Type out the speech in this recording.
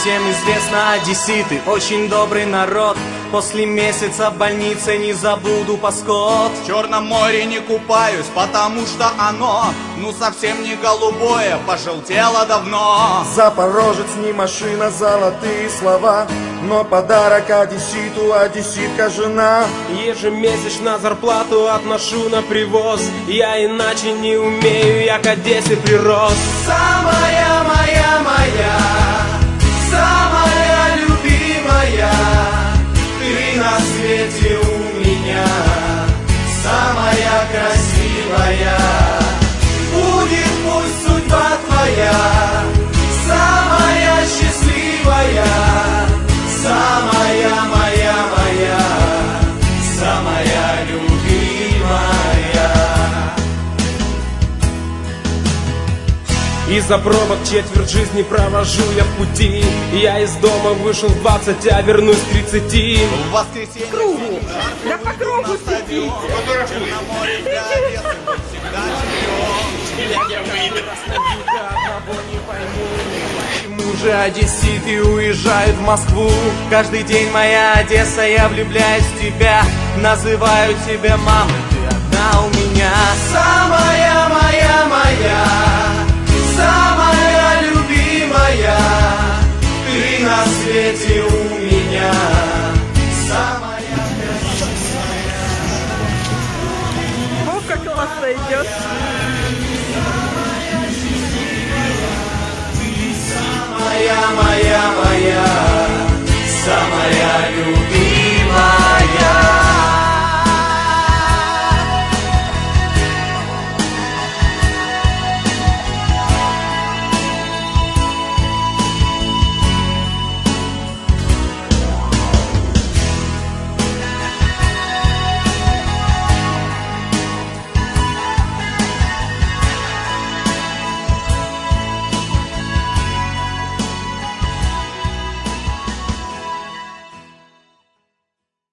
всем известно, одесситы очень добрый народ. После месяца в больнице не забуду паскот В Черном море не купаюсь, потому что оно Ну совсем не голубое, пожелтело давно. Запорожец не машина, золотые слова Но подарок одесситу, одесситка жена. Ежемесячно зарплату отношу на привоз. Я иначе не умею, я к Одессе прирос. Самая Из-за пробок четверть жизни провожу я в пути. Я из дома вышел в 20, а вернусь в 30 В воскресенье кругу, Да по кругу живем Почему же одесситы уезжают в Москву? Каждый день моя Одесса, я влюбляюсь в тебя. Называю тебя мамой, ты одна у меня. Самая на свете у меня самая красивая. О, как классно идет. Ты самая моя.